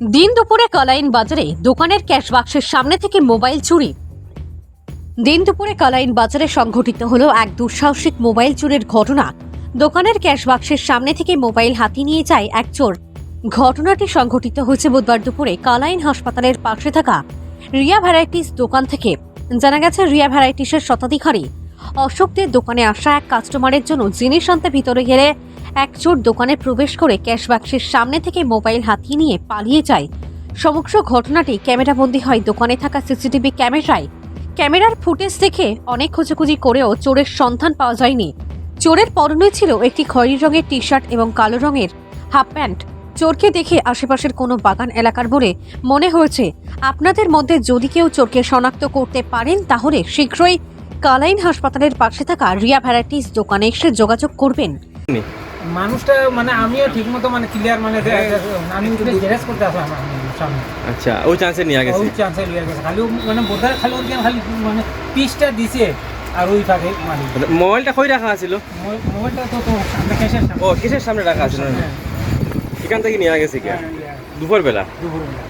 দিন দুপুরে কালাইন বাজারে দোকানের ক্যাশ বাক্সের সামনে থেকে মোবাইল চুরি। দিন দুপুরে কলাইন বাজারে সংঘটিত হলো এক দুঃসাহসিক মোবাইল চুরির ঘটনা। দোকানের ক্যাশ বাক্সের সামনে থেকে মোবাইল হাতিয়ে নিয়ে যায় এক চোর। ঘটনাটি সংঘটিত হয়েছে বুধবার দুপুরে কালাইন হাসপাতালের পাশে থাকা রিয়া ভ্যারাইটিস দোকান থেকে। জানা গেছে, রিয়া ভ্যারাইটিসের শতাধিকারী। অশোকদের দোকানে আসা এক কাস্টমারের জন্য জিনিস আনতে ভিতরে গেলে এক চোর দোকানে প্রবেশ করে ক্যাশ বাক্সের সামনে থেকে মোবাইল হাতিয়ে নিয়ে পালিয়ে যায়। সমগ্র ঘটনাটি ক্যামেরাবন্দি হয় দোকানে থাকা সিসিটিভি ক্যামেরায়। ক্যামেরার ফুটেজ দেখে অনেক খোঁজাখুঁজি করেও চোরের সন্ধান পাওয়া যায়নি। চোরের পরনে ছিল একটি খয়েরি রঙের টি শার্ট এবং কালো রঙের হাফ প্যান্ট। চোরকে দেখে আশেপাশের কোনো বাগান এলাকার বলে মনে হয়েছে, আপনাদের মধ্যে যদি কেউ চোরকে শনাক্ত করতে পারেন, তাহলে শীঘ্রই কালাইন হাসপাতালের পাশে থাকা রিয়া ভ্যারাইটিস দোকানে এসে যোগাযোগ করবেন। মানুষটা মানে আমিও ঠিকমতো মানে ক্লিয়ার মানে আমি উঠে জেরেস করতে আসলাম সামনে। আচ্ছা ওই চান্সে নিয়ে গেছে। ওই চান্সে নিয়ে গেছে। খালি মানে বোধহয় খালি ওর খালি মানে পিসটা দিছে আর ওই থাকে মানে মোবাইলটা কই রাখা আছিল? মোবাইলটা তো তো সামনে ক্যাশের সামনে। ও কেসের সামনে রাখা আছিল হ্যাঁ, এখান থেকে নিয়ে গেছে কে হ্যাঁ, ইয়া, দুপুর বেলা দুপুরবেলা।